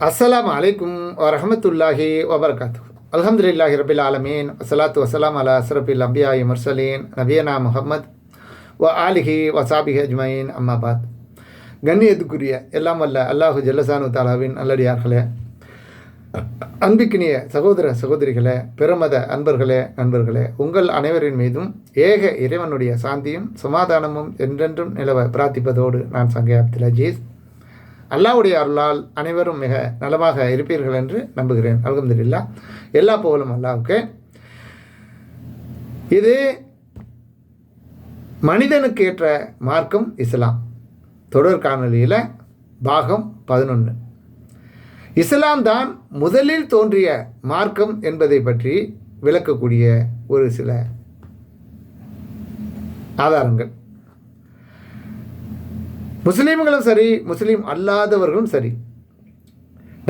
அஸ்லாம் அலைக்கும் வரஹமத்துல்லாஹி வபர்காத்து அலமதுல்லாஹி ரபில் ஆலமீன். அசலாத்து வசலாம் அலா அஸ்ரபில் அம்பியாயி முர்சலீன். நபியனா முஹம்மத் வ ஆலிஹி வசாபிஹி அஜ்மயின். அம்மாபாத் கண்ணியத்துக்குரிய எல்லாம் வல்ல அல்லாஹு ஜல்லசானு தாலாவின் நல்லடியார்களே. அன்பிக்கினிய சகோதர சகோதரிகளே பிரமத அன்பர்களே நண்பர்களே உங்கள் அனைவரின் மீதும் ஏக இறைவனுடைய சாந்தியும் சமாதானமும் என்றென்றும் நிலவ பிரார்த்திப்பதோடு நான் சங்கை அப்துல் அஜீஸ் அல்லாவுடைய அருளால் அனைவரும் மிக நலமாக இருப்பீர்கள் என்று நம்புகிறேன். அலகம்துல்லா எல்லா புகழும் அல்லாவுக்கு. இது மனிதனுக்கு ஏற்ற மார்க்கம் இஸ்லாம். தொடர் காணொலியில் பாகம் பதினொன்று இஸ்லாம் தான் முதலில் தோன்றிய மார்க்கம் என்பதை பற்றி விளக்கக்கூடிய ஒரு சில ஆதாரங்கள். முஸ்லீம்களும் சரி முஸ்லீம் அல்லாதவர்களும் சரி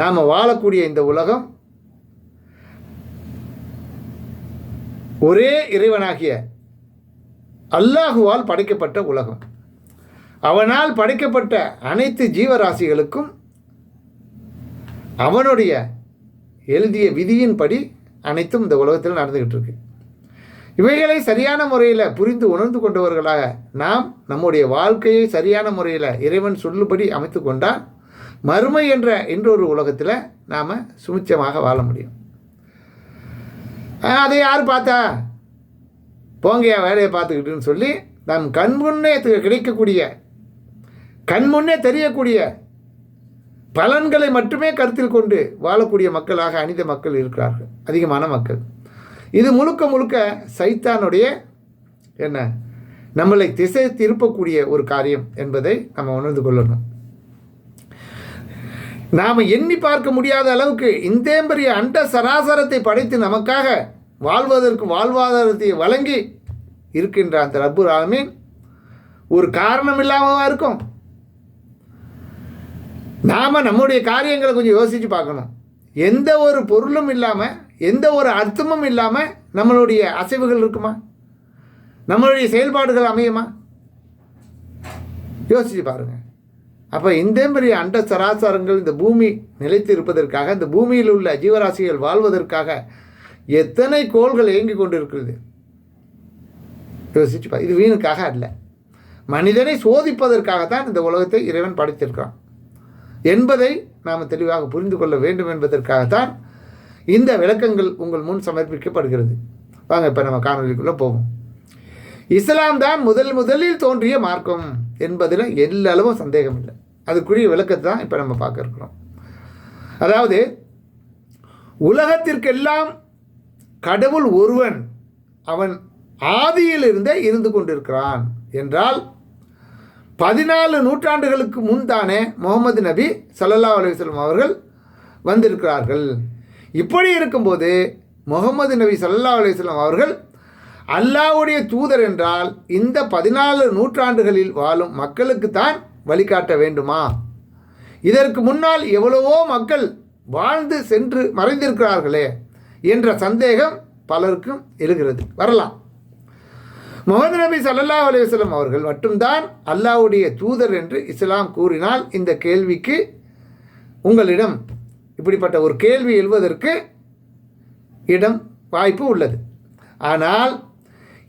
நாம் வாழக்கூடிய இந்த உலகம் ஒரே இறைவனாகிய அல்லாஹுவால் படைக்கப்பட்ட உலகம். அவனால் படைக்கப்பட்ட அனைத்து ஜீவராசிகளுக்கும் அவனுடைய எழுதிய விதியின்படி அனைத்தும் இந்த உலகத்தில் நடந்துக்கிட்டு இருக்கு. இவைகளை சரியான முறையில் புரிந்து உணர்ந்து கொண்டவர்களாக நாம் நம்முடைய வாழ்க்கையை சரியான முறையில் இறைவன் சொல்லுபடி அமைத்து கொண்டால் மறுமை என்ற இன்றொரு உலகத்தில் நாம் சுமிச்சமாக வாழ முடியும். அதை யார் பார்த்தா? போங்கயா வேலையை பார்த்துக்கிட்டுன்னு சொல்லி நம் கண்முன்னே கிடைக்கக்கூடிய கண் முன்னே தெரியக்கூடிய பலன்களை மட்டுமே கருத்தில் கொண்டு வாழக்கூடிய மக்களாக அணித மக்கள் இருக்கிறார்கள் அதிகமான மக்கள். இது முழுக்க முழுக்க சைத்தானுடைய என்ன? நம்மளை திசை திருப்பக்கூடிய ஒரு காரியம் என்பதை நம்ம உணர்ந்து கொள்ளணும். நாம் எண்ணி பார்க்க முடியாத அளவுக்கு இந்தேம்பரிய அண்ட சராசரத்தை படைத்து நமக்காக வாழ்வதற்கு வாழ்வாதாரத்தை வழங்கி இருக்கின்ற அந்த ரப்பு ஆமீன் ஒரு காரணம் இல்லாமவா இருக்கும்? நாம் நம்முடைய காரியங்களை கொஞ்சம் யோசித்து பார்க்கணும். எந்த ஒரு பொருளும் இல்லாமல் எந்த ஒரு அர்த்தமும் இல்லாமல் நம்மளுடைய அசைவுகள் இருக்குமா? நம்மளுடைய செயல்பாடுகள் அமையுமா? யோசிச்சு பாருங்கள் அப்போ இந்த பெரிய அண்ட சராசரங்கள் இந்த பூமி நிலைத்து இருப்பதற்காக இந்த பூமியில் உள்ள ஜீவராசிகள் வாழ்வதற்காக எத்தனை கோள்கள் இயங்கி கொண்டிருக்கிறது? யோசிச்சு பா இது வீணுக்காக அல்ல. மனிதனை சோதிப்பதற்காகத்தான் இந்த உலகத்தை இறைவன் படைத்திருக்கிறான். என்பதை நாம் தெளிவாக புரிந்து கொள்ள வேண்டும் என்பதற்காகத்தான் இந்த விளக்கங்கள் உங்கள் முன் சமர்ப்பிக்கப்படுகிறது. வாங்க இப்போ நம்ம காணொலிக்குள்ளே போவோம். இஸ்லாம் தான் முதல் முதலில் தோன்றிய மார்க்கம் என்பதில் எல்லளவும் சந்தேகம் இல்லை அதுக்குரிய விளக்கத்தை தான் இப்போ நம்ம பார்க்க இருக்கிறோம். அதாவது உலகத்திற்கெல்லாம் கடவுள் ஒருவன் அவன் ஆதியிலிருந்தே இருந்து கொண்டிருக்கிறான் என்றால் பதினாலு நூற்றாண்டுகளுக்கு முன் தானே முகமது நபி சல்லல்லா அலுவலம் அவர்கள் வந்திருக்கிறார்கள். இப்படி இருக்கும்போது முகமது நபி சல்லா அலிஸ்லாம் அவர்கள் அல்லாவுடைய தூதர் என்றால் இந்த பதினாலு நூற்றாண்டுகளில் வாழும் மக்களுக்கு தான் வழிகாட்ட வேண்டுமா? இதற்கு முன்னால் எவ்வளவோ மக்கள் வாழ்ந்து சென்று மறைந்திருக்கிறார்களே என்ற சந்தேகம் பலருக்கும் எழுகிறது. வரலாம். முகமது நபி சல்லா அலுவலம் அவர்கள் மட்டும்தான் அல்லாவுடைய தூதர் என்று இஸ்லாம் கூறினால் இந்த கேள்விக்கு உங்களிடம் இப்படிப்பட்ட ஒரு கேள்வி எழுவதற்கு இடம் வாய்ப்பு உள்ளது. ஆனால்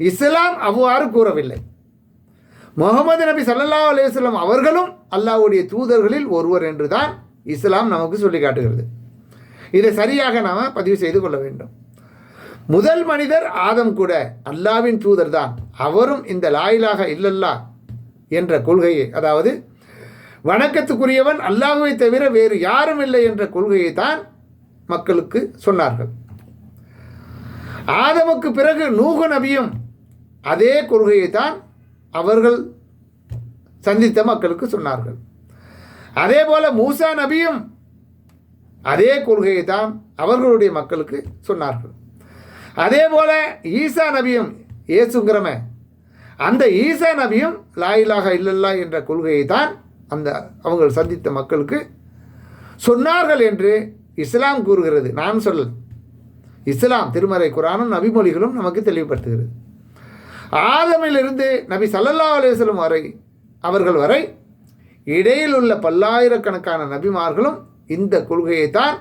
இஸ்லாம் அவ்வாறு கூறவில்லை. முகமது நபி சல்லா அலுவலம் அவர்களும் அல்லாவுடைய தூதர்களில் ஒருவர் என்று தான் இஸ்லாம் நமக்கு சொல்லி காட்டுகிறது. இதை சரியாக நாம் பதிவு செய்து கொள்ள வேண்டும். முதல் மனிதர் ஆதம் கூட அல்லாவின் தூதர் தான் அவரும் இந்த லாயிலாக இல்லல்லா என்ற கொள்கையை அதாவது வணக்கத்துக்குரியவன் அல்லாஹுவை தவிர வேறு யாரும் இல்லை என்ற கொள்கையை தான் மக்களுக்கு சொன்னார்கள். ஆதமுக்கு பிறகு நூகு நபியும் அதே கொள்கையை தான் அவர்கள் சந்தித்த மக்களுக்கு சொன்னார்கள். அதே போல மூசா நபியும் அதே கொள்கையை தான் அவர்களுடைய மக்களுக்கு சொன்னார்கள். அதே போல ஈசா நபியும் ஏசுங்கிறம அந்த ஈசா நபியும் லாயிலாக இல்லல்லா என்ற கொள்கையை தான் அந்த அவங்க சந்தித்த மக்களுக்கு சொன்னார்கள் என்று இஸ்லாம் கூறுகிறது. நான் சொல்ல இஸ்லாம் திருமறை குரானும் நபிமொழிகளும் நமக்கு தெளிவுபடுத்துகிறது. ஆதமிலிருந்து நபி சல்லல்லா அலேஸ்லம் வரை அவர்கள் வரை இடையில் உள்ள பல்லாயிரக்கணக்கான நபிமார்களும் இந்த கொள்கையை தான்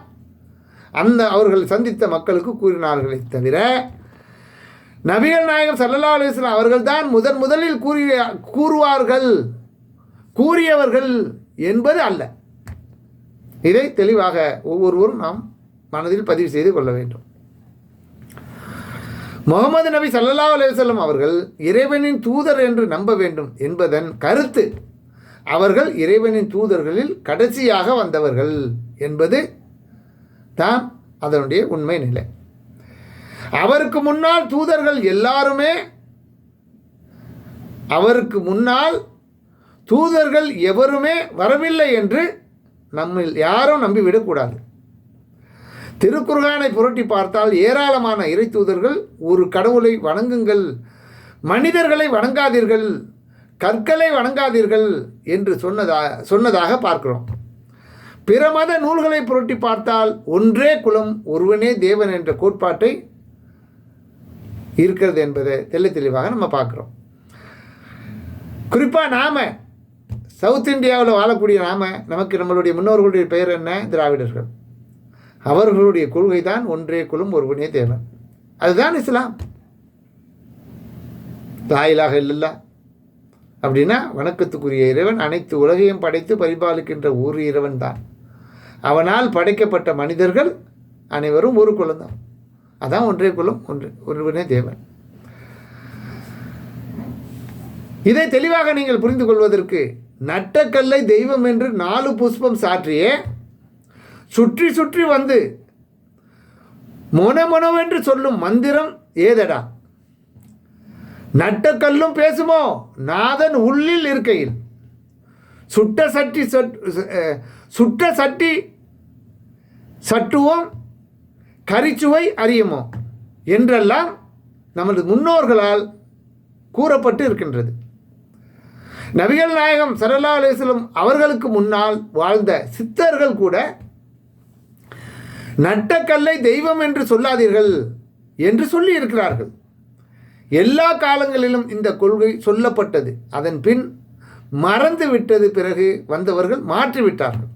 அந்த அவர்கள் சந்தித்த மக்களுக்கு கூறினார்களே தவிர நபிகள் நாயகம் சல்லல்லா அலுவலாம் அவர்கள் தான் முதன் முதலில் கூறிய கூறுவார்கள். கூறியவர்கள் என்பது அல்ல. இதை தெளிவாக ஒவ்வொருவரும் நாம் மனதில் பதிவு செய்து கொள்ள வேண்டும். முகமது நபி சல்லா அலுவலம் அவர்கள் இறைவனின் தூதர் என்று நம்ப வேண்டும் என்பதன் கருத்து அவர்கள் இறைவனின் தூதர்களில் கடைசியாக வந்தவர்கள் என்பது தான் அதனுடைய உண்மை நிலை. அவருக்கு முன்னால் தூதர்கள் எல்லாருமே அவருக்கு முன்னால் தூதர்கள் எவருமே வரவில்லை என்று நம்மில் யாரும் நம்பிவிடக்கூடாது. திருக்குர்கானை புரட்டி பார்த்தால் ஏராளமான இறை தூதர்கள் ஒரு கடவுளை வணங்குங்கள் மனிதர்களை வணங்காதீர்கள் கற்களை வணங்காதீர்கள் என்று சொன்னதா சொன்னதாக பார்க்கிறோம். பிற மத நூல்களை புரட்டி பார்த்தால் ஒன்றே குலம் ஒருவனே தேவன் என்ற கோட்பாட்டை இருக்கிறது என்பதை தெல்ல தெளிவாக நம்ம பார்க்குறோம். குறிப்பாக நாம் சவுத் இந்தியாவில் வாழக்கூடிய நாம நமக்கு நம்மளுடைய முன்னோர்களுடைய பெயர் என்ன? திராவிடர்கள். அவர்களுடைய கொள்கை தான் ஒன்றே குலம் ஒருவனே தேவன். அதுதான் இஸ்லாம். தாயிலாக இல்லல்லா. அப்படின்னா வணக்கத்துக்குரிய இறைவன் அனைத்து உலகையும் படைத்து பரிபாலிக்கின்ற ஒரு இறைவன் தான். அவனால் படைக்கப்பட்ட மனிதர்கள் அனைவரும் ஒரு குலம்தான் அதான் ஒன்றே குலம் ஒன்று ஒருவனே தேவன். இதை தெளிவாக நீங்கள் புரிந்து கொள்வதற்கு நட்டக்கல்லை தெய்வம் என்று நாலு புஷ்பம் சாற்றியே சுற்றி சுற்றி வந்து மொனமொனவென்று சொல்லும் மந்திரம் ஏதடா? நட்டக்கல்லும் பேசுமோ? நாதன் உள்ளில் இருக்கையில். சுட்ட சட்டி சட்- சுட்ட சட்டி சட்டுவோம் கரிச்சுவை அறியுமோ? என்றெல்லாம் நமது முன்னோர்களால் கூறப்பட்டு இருக்கின்றது. நபிகள் நாயகம் சரல்லா அலிஸ்லம் அவர்களுக்கு முன்னால் வாழ்ந்த சித்தர்கள் கூட நட்டக்கல்லை தெய்வம் என்று சொல்லாதீர்கள் என்று சொல்லி இருக்கிறார்கள் எல்லா காலங்களிலும் இந்த கொள்கை சொல்லப்பட்டது. அதன் பின் மறந்து விட்டது பிறகு வந்தவர்கள் மாற்றிவிட்டார்கள்.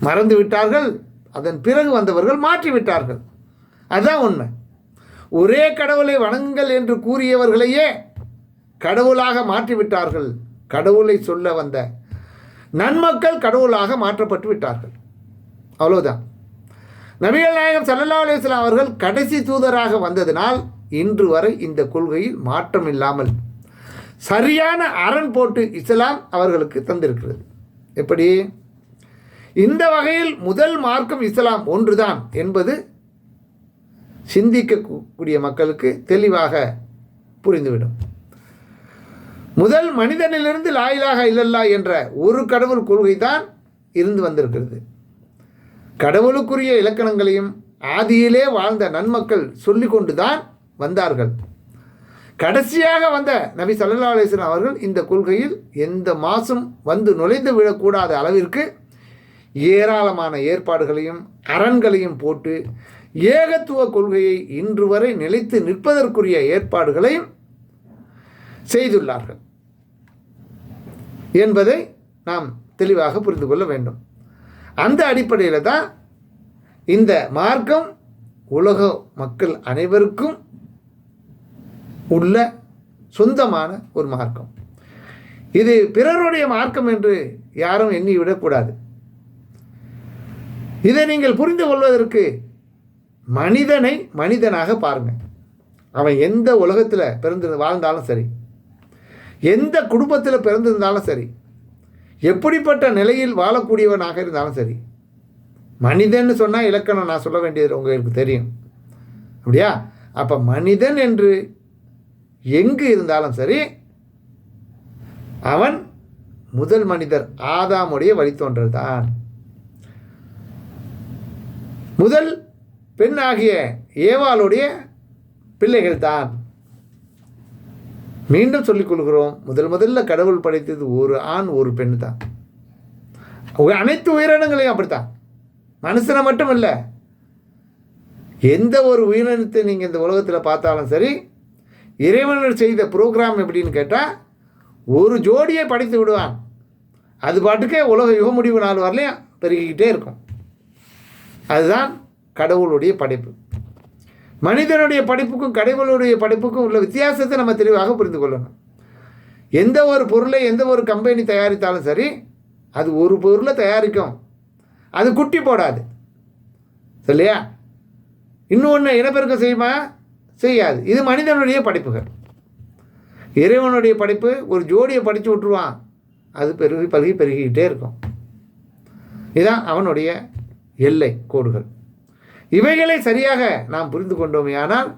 மறந்து விட்டார்கள் அதன் பிறகு வந்தவர்கள் மாற்றிவிட்டார்கள். அதுதான் உண்மை. ஒரே கடவுளை வணங்குங்கள் என்று கூறியவர்களையே கடவுளாக மாற்றிவிட்டார்கள். கடவுளை சொல்ல வந்த நன்மக்கள் கடவுளாக மாற்றப்பட்டு விட்டார்கள். அவ்வளோதான் நபிகள் நாயகம் சல்லல்லா அலிஸ்லாம் அவர்கள் கடைசி தூதராக வந்ததினால் இன்று வரை இந்த கொள்கையில் மாற்றம் இல்லாமல் சரியான அரண் போட்டு இஸ்லாம் அவர்களுக்கு தந்திருக்கிறது. எப்படி? இந்த வகையில் முதல் மார்க்கம் இஸ்லாம் ஒன்றுதான் என்பது சிந்திக்கக்கூடிய மக்களுக்கு தெளிவாக புரிந்துவிடும். முதல் மனிதனிலிருந்து லாயிலாக இல்லல்லா என்ற ஒரு கடவுள் கொள்கை தான் இருந்து வந்திருக்கிறது. கடவுளுக்குரிய இலக்கணங்களையும் ஆதியிலே வாழ்ந்த நன்மக்கள் சொல்லி கொண்டு தான் வந்தார்கள். கடைசியாக வந்த நபி சல்லா அலிஸ்லாம் அவர்கள் இந்த கொள்கையில் எந்த மாசும் வந்து நுழைந்து விடக்கூடாத அளவிற்கு ஏராளமான ஏற்பாடுகளையும் அரண்களையும் போட்டு ஏகத்துவ கொள்கையை இன்று வரை நிலைத்து நிற்பதற்குரிய ஏற்பாடுகளையும் செய்துள்ளார்கள். என்பதை நாம் தெளிவாக புரிந்து கொள்ள வேண்டும். அந்த அடிப்படையில் தான் இந்த மார்க்கம் உலக மக்கள் அனைவருக்கும் உள்ள சொந்தமான ஒரு மார்க்கம். இது பிறருடைய மார்க்கம் என்று யாரும் எண்ணி விடக்கூடாது இதை நீங்கள் புரிந்து கொள்வதற்கு மனிதனை மனிதனாக பாருங்கள் அவன் எந்த உலகத்தில் பிறந்து வாழ்ந்தாலும் சரி எந்த குடும்பத்தில் பிறந்திருந்தாலும் சரி எப்படிப்பட்ட நிலையில் வாழக்கூடியவனாக இருந்தாலும் சரி மனிதன்னு சொன்னால் இலக்கணம் நான் சொல்ல வேண்டியது உங்களுக்கு தெரியும். அப்படியா? அப்போ மனிதன் என்று எங்கு இருந்தாலும் சரி அவன் முதல் மனிதர் ஆதாமுடைய வழித்தோன்றல் தான். முதல் பெண் ஆகிய ஏவாளுடைய பிள்ளைகள் தான். மீண்டும் சொல்லிக் கொள்கிறோம். முதல் முதல்ல கடவுள் படைத்தது ஒரு ஆண் ஒரு பெண் தான். அனைத்து உயிரினங்களையும் அப்படித்தான். மனுஷனை மட்டும் இல்லை. எந்த ஒரு உயிரினத்தை நீங்கள் இந்த உலகத்தில் பார்த்தாலும் சரி இறைவனர் செய்த ப்ரோக்ராம் எப்படின்னு கேட்டால் ஒரு ஜோடியை படைத்து விடுவான். அது பாட்டுக்கே உலக யுக முடிவு நாள் வரலையும் பெருகிக்கிட்டே இருக்கும். அதுதான் கடவுளுடைய படைப்பு. மனிதனுடைய படிப்புக்கும் கடவுளுடைய படிப்புக்கும் உள்ள வித்தியாசத்தை நம்ம தெளிவாக புரிந்து கொள்ளணும். எந்த ஒரு பொருளை எந்த ஒரு கம்பெனி தயாரித்தாலும் சரி அது ஒரு பொருளை தயாரிக்கும். அது குட்டி போடாது. இல்லையா இன்னொன்று இனப்பெருக்கம் செய்யுமா? செய்யாது. இது மனிதனுடைய படைப்புகள். இறைவனுடைய படைப்பு ஒரு ஜோடியை படித்து விட்டுருவான். அது பெருகி பருகி பெருகிக்கிட்டே இருக்கும். இதுதான் அவனுடைய எல்லை கோடுகள். இவைகளை சரியாக நாம் புரிந்து கொண்டோமே ஆனால்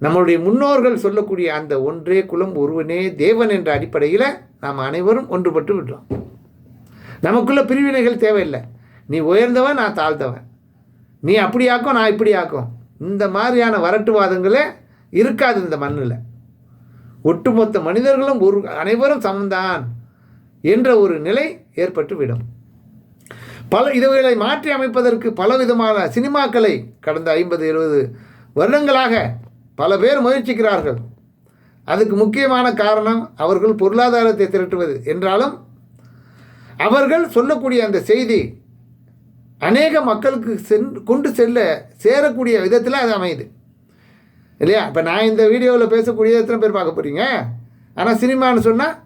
நம்மளுடைய முன்னோர்கள் சொல்லக்கூடிய அந்த ஒன்றே குலம் ஒருவனே தேவன் என்ற அடிப்படையில் நாம் அனைவரும் ஒன்றுபட்டு விட்டோம் நமக்குள்ள பிரிவினைகள் தேவையில்லை. நீ உயர்ந்தவன் நான் தாழ்ந்தவன். நீ அப்படி ஆக்கும் நான் இப்படி ஆக்கும் இந்த மாதிரியான வரட்டுவாதங்களே இருக்காது இந்த மண்ணில். ஒட்டுமொத்த மனிதர்களும் ஒரு அனைவரும் சமந்தான் என்ற ஒரு நிலை ஏற்பட்டு விடும். பல இதுகளை மாற்றி அமைப்பதற்கு பலவிதமான சினிமாக்களை கடந்த ஐம்பது எழுபது வருடங்களாக பல பேர் முயற்சிக்கிறார்கள். அதுக்கு முக்கியமான காரணம் அவர்கள் பொருளாதாரத்தை திரட்டுவது. என்றாலும் அவர்கள் சொல்லக்கூடிய அந்த செய்தி அநேக மக்களுக்கு சென் கொண்டு செல்ல சேரக்கூடிய விதத்தில் அது அமையுது. இல்லையா? இப்போ நான் இந்த வீடியோவில் பேசக்கூடிய எத்தனை பேர் பார்க்க போகிறீங்க ஆனால் சினிமான்னு சொன்னால்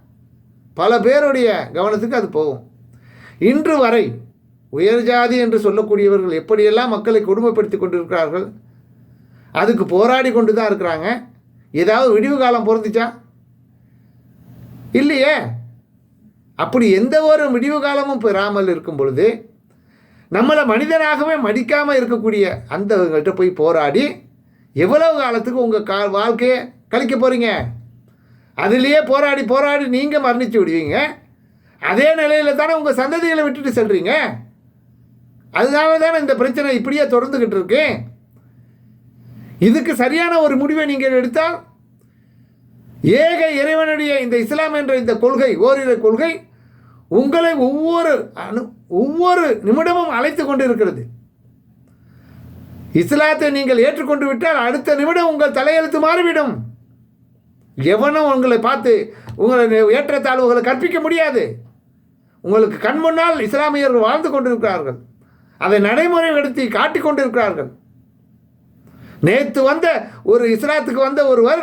பல பேருடைய கவனத்துக்கு அது போகும். இன்று வரை உயர் ஜாதி என்று சொல்லக்கூடியவர்கள் எப்படியெல்லாம் மக்களை கொடுமைப்படுத்தி கொண்டிருக்கிறார்கள்? அதுக்கு போராடி கொண்டு தான் இருக்கிறாங்க. ஏதாவது விடிவு காலம் பொருந்துச்சா? இல்லையே. அப்படி எந்த ஒரு விடிவு காலமும் பெறாமல் இருக்கும் பொழுது நம்மளை மனிதனாகவே மடிக்காமல் இருக்கக்கூடிய அந்தவங்கள்ட்ட போய் போராடி எவ்வளவு காலத்துக்கு உங்கள் கா வாழ்க்கையை கழிக்க போகிறீங்க அதுலேயே போராடி போராடி நீங்கள் மரணித்து விடுவீங்க. அதே நிலையில் தானே உங்கள் சந்ததிகளை விட்டுட்டு செல்கிறீங்க அதனால தானே இந்த பிரச்சனை இப்படியே தொடர்ந்துக்கிட்டு இருக்கு? இதுக்கு சரியான ஒரு முடிவை நீங்கள் எடுத்தால் ஏக இறைவனுடைய இந்த இஸ்லாம் என்ற இந்த கொள்கை ஓரிரு கொள்கை உங்களை ஒவ்வொரு அணு ஒவ்வொரு நிமிடமும் அழைத்து கொண்டு இருக்கிறது இஸ்லாத்தை நீங்கள் ஏற்றுக்கொண்டு விட்டால் அடுத்த நிமிடம் உங்கள் தலையெழுத்து மாறிவிடும். எவனும் உங்களை பார்த்து உங்களை ஏற்றத்தாழ்வுகளை கற்பிக்க முடியாது. உங்களுக்கு கண் முன்னால் இஸ்லாமியர்கள் வாழ்ந்து கொண்டிருக்கிறார்கள். அதை நடைமுறைப்படுத்தி காட்டிக் கொண்டிருக்கிறார்கள். நேற்று வந்த ஒரு இஸ்லாத்துக்கு வந்த ஒருவர்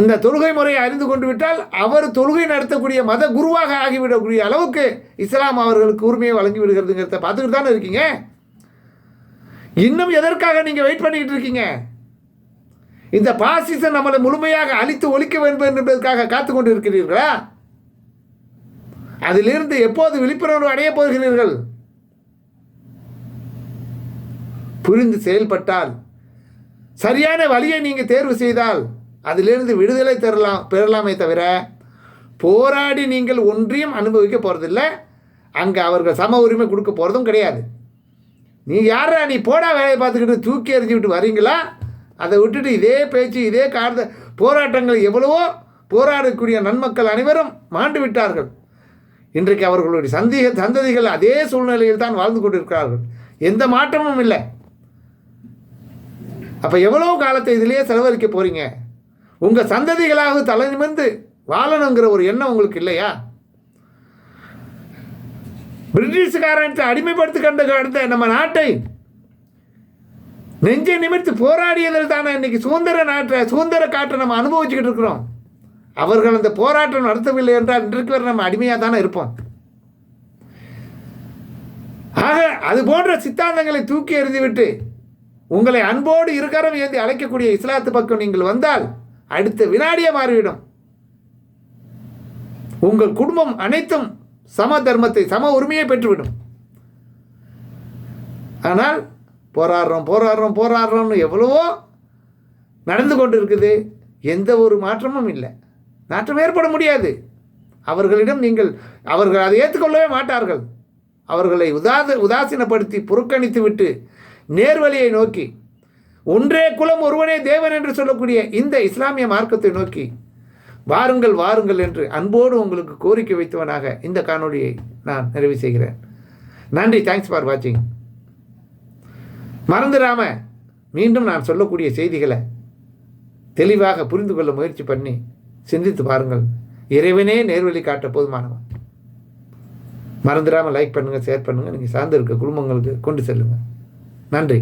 இந்த தொழுகை முறையை அறிந்து கொண்டு விட்டால் அவர் தொழுகை நடத்தக்கூடிய மத குருவாக ஆகிவிடக்கூடிய அளவுக்கு இஸ்லாம் அவர்களுக்கு உரிமையை வழங்கி விடுகிறதுங்கிறத பார்த்துக்கிட்டு தானே இருக்கீங்க? இன்னும் எதற்காக நீங்கள் வெயிட் பண்ணிக்கிட்டு இருக்கீங்க? இந்த பாசிசம் நம்மளை முழுமையாக அழித்து ஒழிக்க வேண்டும் என்பதற்காக காத்து கொண்டு இருக்கிறீர்களா அதிலிருந்து எப்போது விழிப்புணர்வு அடைய போகிறீர்கள்? புரிந்து செயல்பட்டால் சரியான வழியை நீங்கள் தேர்வு செய்தால் அதிலிருந்து விடுதலை பெறலாம் பெறலாமே தவிர போராடி நீங்கள் ஒன்றியும் அனுபவிக்க போகிறதில்ல அங்கே அவர்கள் சம உரிமை கொடுக்க போகிறதும் கிடையாது. நீ யாரா நீ போடா வேலையை பார்த்துக்கிட்டு தூக்கி எறிஞ்சு விட்டு வரீங்களா? அதை விட்டுட்டு இதே பேச்சு இதே கார்த போராட்டங்கள் எவ்வளவோ போராடக்கூடிய நன்மக்கள் அனைவரும் மாண்டு விட்டார்கள். இன்றைக்கு அவர்களுடைய சந்தேக சந்ததிகள் அதே சூழ்நிலையில் தான் வாழ்ந்து கொண்டிருக்கிறார்கள். எந்த மாற்றமும் இல்லை. அப்போ எவ்வளோ காலத்தை இதிலேயே செலவழிக்க போகிறீங்க உங்கள் சந்ததிகளாக தலை நிமிர்ந்து வாழணுங்கிற ஒரு எண்ணம் உங்களுக்கு இல்லையா? பிரிட்டிஷ்காரன் அடிமைப்படுத்தி கண்டு கடந்த நம்ம நாட்டை நெஞ்சை நிமிர்த்து போராடியதில் தானே இன்னைக்கு சுதந்திர நாட்டை சுதந்திர காற்றை நம்ம அனுபவிச்சுக்கிட்டு இருக்கிறோம். அவர்கள் அந்த போராட்டம் நடத்தவில்லை என்றால் இன்றைக்கு வரை நம்ம அடிமையாக தானே இருப்போம். ஆக அது போன்ற சித்தாந்தங்களை தூக்கி எறிந்துவிட்டு உங்களை அன்போடு இருக்கரம் ஏந்தி அழைக்கக்கூடிய இஸ்லாத்து பக்கம் நீங்கள் வந்தால் அடுத்த வினாடியே மாறிவிடும். உங்கள் குடும்பம் அனைத்தும் சம தர்மத்தை சம உரிமையை பெற்றுவிடும். ஆனால் போராடுறோம் போராடுறோம் போராடுறோம்னு எவ்வளவோ நடந்து கொண்டு இருக்குது எந்த ஒரு மாற்றமும் இல்லை. மாற்றம் ஏற்பட முடியாது. அவர்களிடம் நீங்கள் அவர்கள் அதை ஏற்றுக்கொள்ளவே மாட்டார்கள். அவர்களை உதாத உதாசீனப்படுத்தி புறக்கணித்து விட்டு நேர்வழியை நோக்கி. ஒன்றே குலம் ஒருவனே தேவன் என்று சொல்லக்கூடிய இந்த இஸ்லாமிய மார்க்கத்தை நோக்கி வாருங்கள் வாருங்கள் என்று அன்போடு உங்களுக்கு கோரிக்கை வைத்தவனாக இந்த காணொளியை நான் நிறைவு செய்கிறேன். நன்றி தேங்க்ஸ் ஃபார் வாட்சிங் மறந்துடாம மீண்டும் நான் சொல்லக்கூடிய செய்திகளை தெளிவாக புரிந்து கொள்ள முயற்சி பண்ணி சிந்தித்து பாருங்கள். இறைவனே நேர்வழி காட்ட போதுமானவன். மறந்துடாமல் லைக் பண்ணுங்கள் ஷேர் பண்ணுங்கள் நீங்கள் சார்ந்து இருக்க குடும்பங்களுக்கு கொண்டு செல்லுங்கள் நன்றி